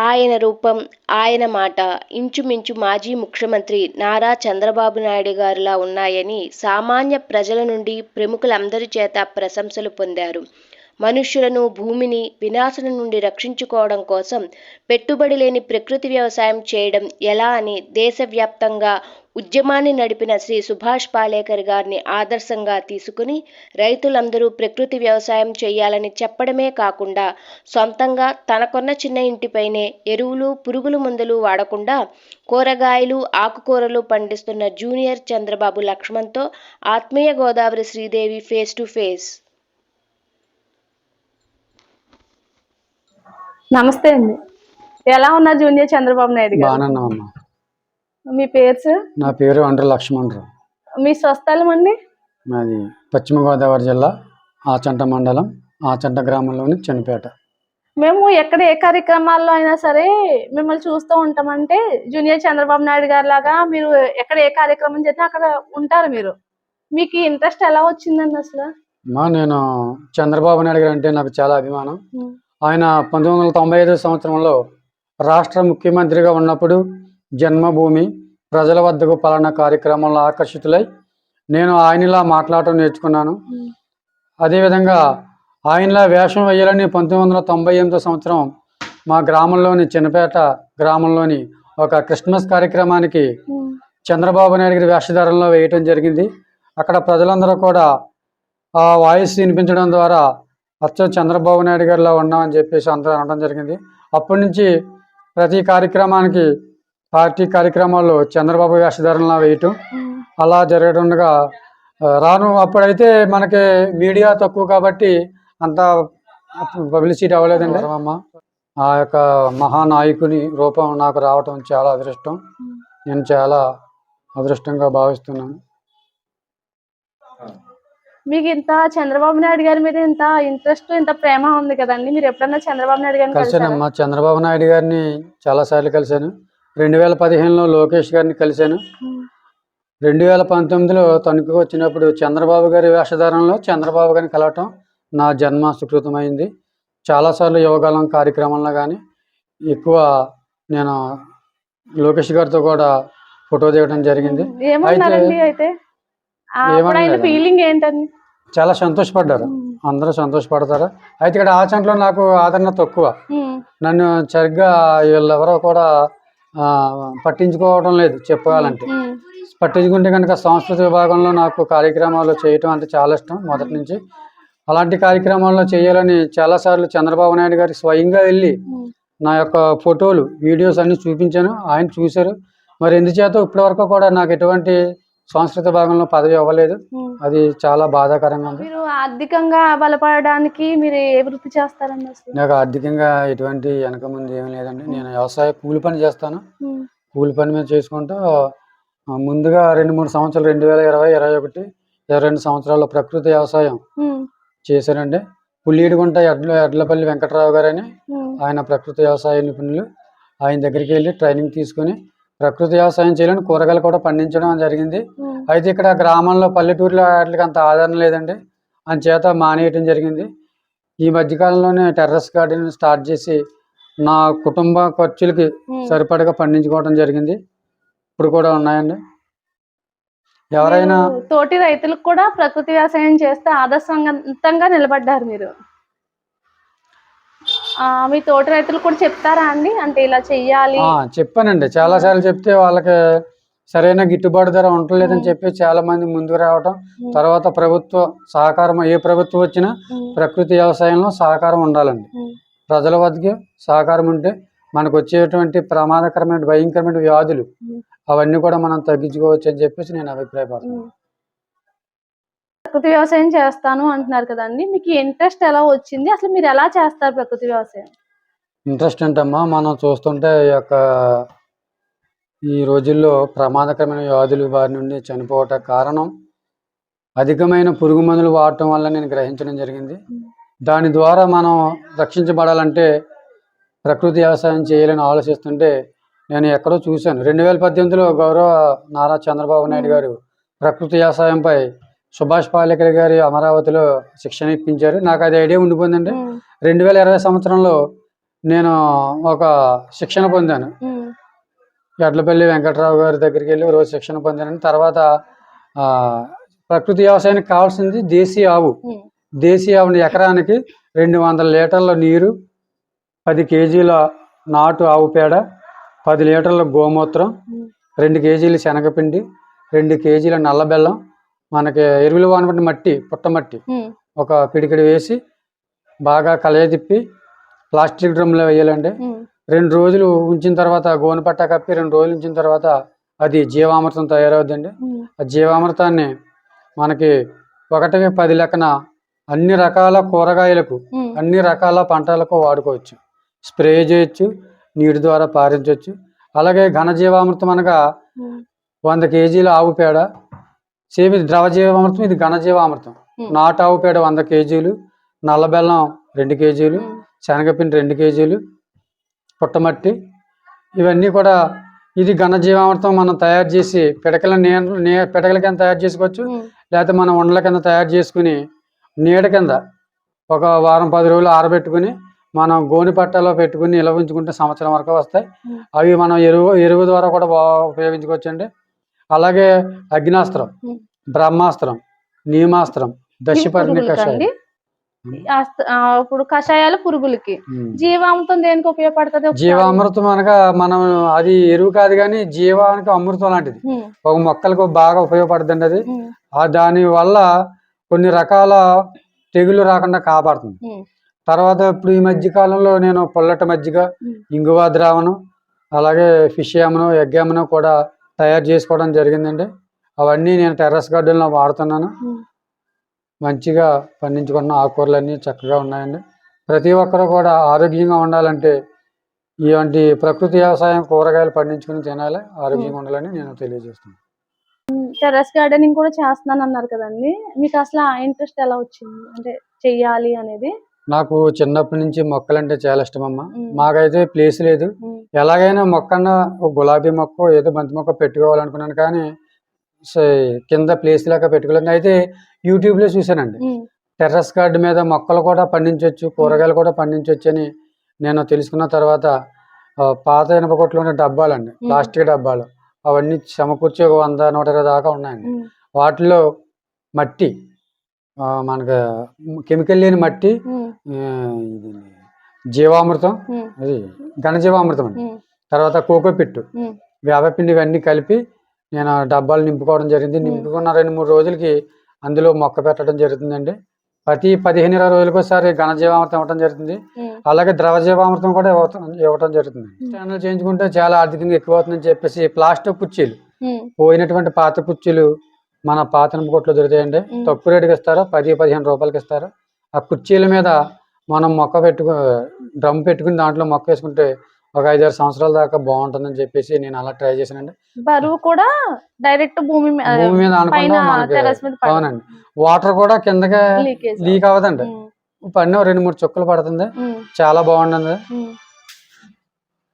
ఆయన రూపం ఆయన మాట ఇంచుమించు మాజీ ముఖ్యమంత్రి నారా చంద్రబాబు నాయుడు గారిలా ఉన్నాయని సామాన్య ప్రజల నుండి ప్రముఖులందరి చేత ప్రశంసలు పొందారు. మనుష్యులను భూమిని వినాశనం నుండి రక్షించుకోవడం కోసం పెట్టుబడి లేని ప్రకృతి వ్యవసాయం చేయడం ఎలా అని దేశవ్యాప్తంగా ఉద్యమాన్ని నడిపిన శ్రీ సుభాష్ పాలేకర్ గారిని ఆదర్శంగా తీసుకుని రైతులందరూ ప్రకృతి వ్యవసాయం చేయాలని చెప్పడమే కాకుండా సొంతంగా తనకొన్న చిన్న ఇంటిపైనే ఎరువులు పురుగుల మందులు వాడకుండా కూరగాయలు ఆకుకూరలు పండిస్తున్న జూనియర్ చంద్రబాబు లక్ష్మణ్తో ఆత్మీయ Godavari Sridevi face to face. నమస్తే అండి. ఎలా ఉన్నారు జూనియర్ చంద్రబాబు నాయుడు గారు? మీ పేరు? సార్ నా పేరు అండ్ర లక్ష్మణరావు మీ స్వస్థలం అండి? మాది పశ్చిమ గోదావరి జిల్లా ఆచంట మండలం ఆచంట గ్రామంలోని చనిపేట. మేము ఎక్కడ ఏ కార్యక్రమాల్లో అయినా సరే మిమ్మల్ని చూస్తూ ఉంటామంటే జూనియర్ చంద్రబాబు నాయుడు గారి లాగా మీరు ఎక్కడ ఏ కార్యక్రమం చేసినా అక్కడ ఉంటారు మీరు. మీకు ఇంట్రెస్ట్ ఎలా వచ్చిందండి అసలు? మా నేను చంద్రబాబు నాయుడు గారు అంటే నాకు చాలా అభిమానం. ఆయన పంతొమ్మిది వందల తొంభై ఐదో సంవత్సరంలో రాష్ట్ర ముఖ్యమంత్రిగా ఉన్నప్పుడు జన్మభూమి ప్రజల వద్దకు పాలన కార్యక్రమంలో ఆకర్షితులై నేను ఆయనలా మాట్లాడటం నేర్చుకున్నాను. అదేవిధంగా ఆయనలా వేషం వేయాలని పంతొమ్మిది వందల తొంభై ఎనిమిదో సంవత్సరం మా గ్రామంలోని చిన్నపేట గ్రామంలోని ఒక క్రిస్మస్ కార్యక్రమానికి చంద్రబాబు నాయుడు గారి వేషధారణలో వేయటం జరిగింది. అక్కడ ప్రజలందరూ కూడా ఆ వాయిస్ వినిపించడం ద్వారా అచ్చ చంద్రబాబు నాయుడు గారిలో ఉన్నామని చెప్పేసి అందరూ అనడం జరిగింది. అప్పటి నుంచి ప్రతి కార్యక్రమానికి పార్టీ కార్యక్రమాల్లో చంద్రబాబు వేషధారణలో వేయటం అలా జరగటుండగా ఆ, రాను అప్పుడైతే మనకి మీడియా తక్కువ కాబట్టి అంత పబ్లిసిటీ అవ్వలేదండి. అమ్మ ఆ యొక్క మహానాయకుని రూపం నాకు రావటం చాలా అదృష్టం. నేను చాలా అదృష్టంగా భావిస్తున్నాను. మీకు ఇంత చంద్రబాబు నాయుడు గారి మీద ఇంత ఇంట్రెస్ట్ ఇంత ప్రేమ ఉంది కదండి. మీరు ఎప్పుడన్నా చంద్రబాబు నాయుడు గారిని కలిసారా? కలిశానమ్మా చంద్రబాబు నాయుడు గారిని చాలాసార్లు కలిశాను. రెండు వేల పదిహేనులో లోకేష్ గారిని కలిశాను. రెండు వేల పంతొమ్మిదిలో తణుకు వచ్చినప్పుడు చంద్రబాబు గారి వేషధారణలో చంద్రబాబు గారిని కలవటం నా జన్మ సుకృతమైంది చాలాసార్లు యోగాలం కార్యక్రమంలో కానీ ఎక్కువ నేను లోకేష్ గారితో కూడా ఫోటో దిగడం జరిగింది. ఫీలింగ్ ఏంటండి? చాలా సంతోషపడ్డారు. అందరూ సంతోషపడతారు. అయితే ఇక్కడ ఆచంట్లో నాకు ఆదరణ తక్కువ. నన్ను సరిగ్గా వీళ్ళెవరో కూడా పట్టించుకోవడం లేదు చెప్పాలంటే. పట్టించుకుంటే కనుక సాంస్కృతిక విభాగంలో నాకు కార్యక్రమాలు చేయటం అంటే చాలా ఇష్టం మొదటి నుంచి అలాంటి కార్యక్రమాల్లో చేయాలని చాలాసార్లు చంద్రబాబు నాయుడు గారికి స్వయంగా వెళ్ళి. నా యొక్క ఫోటోలు వీడియోస్ అన్ని చూపించాను ఆయన చూశారు మరి ఎందుచేత ఇప్పటివరకు కూడా నాకు ఎటువంటి సాంస్కృతిక భాగంలో పదవి ఇవ్వలేదు ఉమ్. అది చాలా బాధాకరంగా ఉంది మీరు ఆర్థికంగా బలపడడానికి మీరు ఏ వృత్తి చేస్తారండి నాకు ఆర్థికంగా ఎటువంటి వెనక ముందు ఏమీ లేదండి నేను వ్యవసాయ కూలి పని చేస్తాను. కూలి పని మీద చేసుకుంటూ ముందుగా రెండు మూడు సంవత్సరాలు రెండు వేల ఇరవై ఇరవై ఒకటి ఇరవై రెండు సంవత్సరాల్లో ప్రకృతి వ్యవసాయం. చేశారండి పుల్లీడిగుంట ఎడ్ల ఎడ్లపల్లి వెంకట్రావు గారని. ఆయన ప్రకృతి వ్యవసాయ నిపుణులు ఆయన దగ్గరికి వెళ్ళి ట్రైనింగ్ తీసుకుని ప్రకృతి వ్యవసాయం చేయాలని కూరగాయలు కూడా పండించడం జరిగింది. అయితే ఇక్కడ గ్రామంలో పల్లెటూరులో వాటికి అంత ఆదరణ లేదండి. చేత మానేయటం జరిగింది. ఈ మధ్యకాలంలోనే టెర్రస్ గార్డెన్ స్టార్ట్ చేసి నా కుటుంబ ఖర్చులకి. సరిపడగా పండించుకోవడం జరిగింది. ఇప్పుడు కూడా ఉన్నాయండి. ఎవరైనా తోటి రైతులకు కూడా ప్రకృతి వ్యవసాయం చేస్తే ఆదర్శవంతంగా నిలబడ్డారు మీరు. మీ తోటి రైతులకు కూడా చెప్తారా అండి అంటే ఇలా చెయ్యాలి చెప్పానండి చాలా సార్లు చెప్తే వాళ్ళకి సరైన గిట్టుబాటు ధర ఉండలేదని చెప్పి చాలా మంది ముందుకు రావటం. తర్వాత ప్రభుత్వ సహకారం ఏ ప్రభుత్వం వచ్చినా. ప్రకృతి వ్యవసాయంలో సహకారం ఉండాలండి. ప్రజల వద్దకి సహకారం ఉంటే మనకు వచ్చేటువంటి ప్రమాదకరమైన భయంకరమైన వ్యాధులు. అవన్నీ కూడా మనం తగ్గించుకోవచ్చు అని చెప్పేసి నేను అభిప్రాయపడుతున్నాను. ప్రకృతి వ్యవసాయం చేస్తాను అంటున్నారు కదండి. మీకు ఇంట్రెస్ట్ ఎలా వచ్చింది? అసలు మీరు ఎలా చేస్తారు ప్రకృతి వ్యవసాయం? ఇంట్రెస్ట్ ఏంటమ్మా మనం చూస్తుంటే ఈ యొక్క ఈ రోజుల్లో ప్రమాదకరమైన వ్యాధులు వారి నుండి చనిపోవట కారణం అధికమైన పురుగు మందులు వాడటం వల్ల నేను గ్రహించడం జరిగింది. దాని ద్వారా మనం రక్షించబడాలంటే ప్రకృతి వ్యవసాయం చేయాలని ఆలోచిస్తుంటే నేను ఎక్కడో చూశాను. రెండు వేల పద్దెనిమిదిలో గౌరవ నారా చంద్రబాబు నాయుడు గారు ప్రకృతి వ్యవసాయంపై సుభాష్ పాలేకర్ గారి అమరావతిలో శిక్షణ ఇప్పించారు. నాకు అది ఐడియా ఉండిపోయిందండి. రెండు వేల ఇరవై సంవత్సరంలో నేను ఒక శిక్షణ పొందాను. ఎడ్లపల్లి వెంకట్రావు గారి దగ్గరికి వెళ్ళి రోజు శిక్షణ పొందాను. తర్వాత ప్రకృతి వ్యవసాయానికి కావాల్సింది దేశీ ఆవు. దేశీ ఆవుని ఎకరానికి రెండు వందల లీటర్ల నీరు పది కేజీల నాటు ఆవు పేడ పది లీటర్ల గోమూత్రం రెండు కేజీల శనగపిండి రెండు కేజీల నల్ల బెల్లం మనకి ఎరువులు వానబడిన మట్టి పుట్టమట్టి ఉమ్, ఒక పిడికిడి వేసి బాగా కలయతిప్పి ప్లాస్టిక్ డ్రమ్లో వేయాలండి రెండు రోజులు ఉంచిన తర్వాత గోనె పట్ట కప్పి రెండు రోజులు ఉంచిన తర్వాత అది జీవామృతం తయారవుద్దండి. ఆ జీవామృతాన్ని మనకి ఒకటికి పది లెక్కన అన్ని రకాల కూరగాయలకు అన్ని రకాల పంటలకు వాడుకోవచ్చు. స్ప్రే చేయొచ్చు నీటి ద్వారా పారించవచ్చు అలాగే ఘనజీవామృతం అనగా ఉమ్, వంద కేజీల ఆవు పేడ సేమ్ ఇది ద్రవ జీవామృతం ఇది ఘనజీవామృతం. నాటు ఆవు పేడ వంద కేజీలు నల్ల బెల్లం రెండు కేజీలు శనగపిండి రెండు కేజీలు పుట్టమట్టి. ఇవన్నీ కూడా ఇది ఘనజీవామృతం మనం తయారు చేసి పిడకల నీ పిడకల కింద తయారు చేసుకోవచ్చు. లేకపోతే మనం ఉండల కింద తయారు చేసుకుని నీడ కింద ఒక వారం పది రోజులు ఆరబెట్టుకుని మనం గోని పట్టాలో పెట్టుకుని నిల్వ ఉంచుకుంటే సంవత్సరం వరకు వస్తాయి. అవి మనం ఎరువు ఎరువు ద్వారా కూడా బాగా ఉపయోగించుకోవచ్చండి. అలాగే అగ్నాస్త్రం. బ్రహ్మాస్త్రం నీమాస్త్రం దశపర్ణి కషాయం. ఇప్పుడు కషాయాలు పురుగులకి. జీవామృతం దేనికి ఉపయోగపడుతుంది? జీవామృతం అనగా మనం అది ఎరువు కాదు కానీ జీవానికి అమృతం లాంటిది. ఒక మొక్కలకు బాగా ఉపయోగపడుతుంది అది. దాని వల్ల కొన్ని రకాల తెగులు రాకుండా కాపాడుతుంది. తర్వాత ఇప్పుడు ఈ మధ్య కాలంలో నేను పొల్లటి మజ్జిగ ఇంగువ ద్రావణం అలాగే ఫిష్ యామను ఎగ్ యామను కూడా తయారు చేసుకోవడం జరిగిందండి. అవన్నీ నేను టెర్రస్ గార్డెన్లో వాడుతున్నాను. మంచిగా పండించుకున్న ఆకుకూరలు అన్నీ చక్కగా ఉన్నాయండి. ప్రతి ఒక్కరు కూడా ఆరోగ్యంగా ఉండాలంటే ఇలాంటి ప్రకృతి వ్యవసాయం కూరగాయలు పండించుకుని తినాలి ఆరోగ్యంగా ఉండాలని నేను తెలియజేస్తున్నాను. టెర్రస్ గార్డెనింగ్ కూడా చేస్తున్నాను అన్నారు కదండి. మీకు అసలు ఆ ఇంట్రెస్ట్ ఎలా వచ్చింది? అంటే చెయ్యాలి అనేది? నాకు చిన్నప్పటి నుంచి మొక్కలంటే చాలా ఇష్టం అమ్మ. మాకైతే ప్లేస్ లేదు. ఎలాగైనా మొక్కన్న ఒక గులాబీ మొక్క ఏదో బంతి మొక్క పెట్టుకోవాలనుకున్నాను కానీ సే- కింద ప్లేస్ లేక పెట్టుకోలేదు అయితే యూట్యూబ్లో చూశానండి. టెర్రస్ గార్డ్ మీద మొక్కలు కూడా పండించవచ్చు కూరగాయలు కూడా పండించవచ్చు అని నేను తెలుసుకున్న తర్వాత పాత ఇనప కొట్లు ఉన్న డబ్బాలండి. ప్లాస్టిక్ డబ్బాలు అవన్నీ సమకూర్చి ఒక వంద నూట ఇరవై దాకా ఉన్నాయండి. వాటిలో మట్టి మనకు కెమికల్ లేని మట్టి ఇది జీవామృతం అది ఘనజీవామృతం అండి. తర్వాత కోకో పిట్టు. వేపపిండి ఇవన్నీ కలిపి నేను డబ్బాలు నింపుకోవడం జరిగింది. నింపుకున్న రెండు మూడు రోజులకి అందులో మొక్క పెట్టడం జరుగుతుందండి. ప్రతి పదిహేను ఇరవై రోజులకు ఒకసారి ఘనజీవామృతం ఇవ్వడం జరుగుతుంది. అలాగే ద్రవ జీవామృతం కూడా ఇవ్వటం ఇవ్వటం జరుగుతుంది. స్టాండ్లు చేయించుకుంటే చాలా ఆర్థికంగా ఎక్కువ అవుతుందని చెప్పేసి ప్లాస్టిక్ కుర్చీలు పోయినటువంటి పాత కుర్చీలు మన పాత కొట్లో దొరుకుతాయండి. తక్కువ రేటుకి ఇస్తారు? పది పదిహేను రూపాయలకి ఇస్తారు? ఆ కుర్చీల మీద మనం మొక్క పెట్టుకు డ్రమ్ పెట్టుకుని దాంట్లో మొక్క వేసుకుంటే ఒక ఐదారు సంవత్సరాల దాకా బాగుంటుందని చెప్పేసి నేను అలా ట్రై చేశానండి. బరువు కూడా డైరెక్ట్ భూమి భూమి మీద అవునండి. వాటర్ కూడా కిందకే లీకేజ్. లీక్ అవ్వదండి. పన్ను రెండు మూడు చుక్కలు పడుతుంది. చాలా బాగుంటుంది.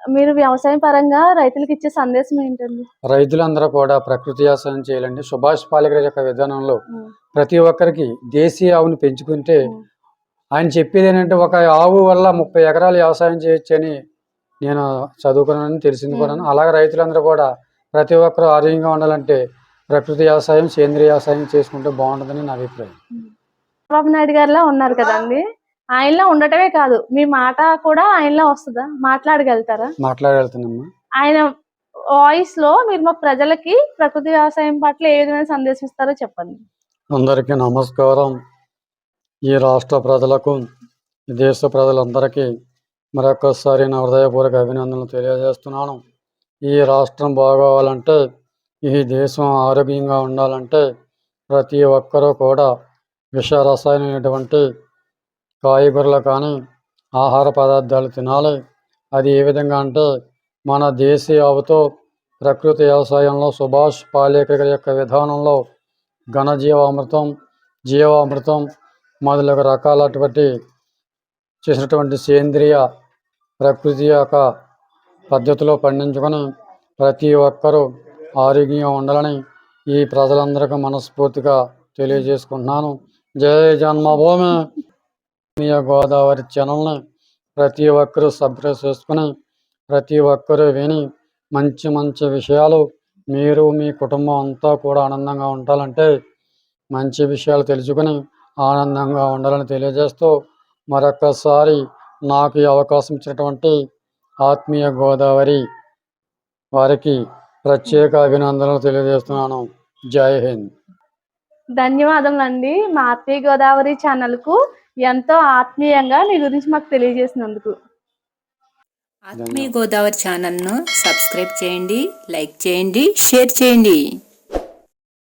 మీరు వ్యవసాయం పరంగా రైతులకు ఇచ్చే సందేశం ఏంటండి? రైతులందరూ కూడా ప్రకృతి వ్యవసాయం చేయాలండి. సుభాష్ పాలేకర్ యొక్క విధానంలో ప్రతి ఒక్కరికి దేశీయ ఆవుని పెంచుకుంటే ఆయన చెప్పేది ఏంటంటే ఒక ఆవు వల్ల ముప్పై ఎకరాలు వ్యవసాయం చేయొచ్చు అని నేను చదువుకున్నానని తెలిసింది కూడా. మ్మ్. అలాగే రైతులందరూ కూడా ప్రతి ఒక్కరు ఆరోగ్యంగా ఉండాలంటే ప్రకృతి వ్యవసాయం సేంద్రియ వ్యవసాయం చేసుకుంటే బాగుంటుందని నా అభిప్రాయం. చంద్రబాబు నాయుడు గారిలా ఉన్నారు కదండి. ఆయనలో ఉండటమే కాదు. మీ మాట కూడా ఆయనలో వస్తుందా? మాట్లాడగలుగుతారా? మాట్లాడగలుగుతున్నామ్మా ఆయన వాయిస్లో మీరు మా ప్రజలకి ప్రకృతి వ్యవసాయం పట్ల ఏ విధమైన సందేశం ఇస్తారో చెప్పండి. అందరికీ నమస్కారం. ఈ రాష్ట్ర ప్రజలకు దేశ ప్రజలందరికీ మరొకసారి నా హృదయపూర్వక అభినందనలు తెలియజేస్తున్నాను. ఈ రాష్ట్రం బాగోవాలంటే ఈ దేశం ఆరోగ్యంగా ఉండాలంటే ప్రతి ఒక్కరూ కూడా విష రసాయనటువంటి కాయగూరలు కానీ ఆహార పదార్థాలు తినాలి. అది ఏ విధంగా అంటే మన దేశీయ ఆవుతో ప్రకృతి వ్యవసాయంలో సుభాష్ పాలేకర్ యొక్క విధానంలో ఘనజీవామృతం జీవామృతం మొదలగు రకాలటువంటి చేసినటువంటి సేంద్రియ ప్రకృతి యొక్క పద్ధతిలో పండించుకొని ప్రతి ఒక్కరూ ఆరోగ్యంగా ఉండాలని ఈ ప్రజలందరికీ మనస్ఫూర్తిగా తెలియజేసుకుంటున్నాను. జయ జన్మభూమి. మీ గోదావరి ఛానల్ని ప్రతి ఒక్కరూ సబ్స్క్రైబ్ చేసుకుని ప్రతి ఒక్కరూ విని మంచి మంచి విషయాలు మీరు మీ కుటుంబం అంతా కూడా ఆనందంగా ఉండాలంటే మంచి విషయాలు తెలుసుకుని ఆనందంగా ఉండాలని తెలియజేస్తూ మరొకసారి నాకు ఈ అవకాశం ఇచ్చినటువంటి ఆత్మీయ గోదావరి వారికి ప్రత్యేక అభినందనలు తెలియజేస్తున్నాను. జై హింద్. ధన్యవాదములండి. మా ఆత్మీయ గోదావరి ఛానల్కు ఎంతో ఆత్మీయంగా మీ గురించి మాకు తెలియజేసినందుకు. ఆత్మీయ గోదావరి ఛానల్ను సబ్స్క్రైబ్ చేయండి లైక్ చేయండి షేర్ చేయండి.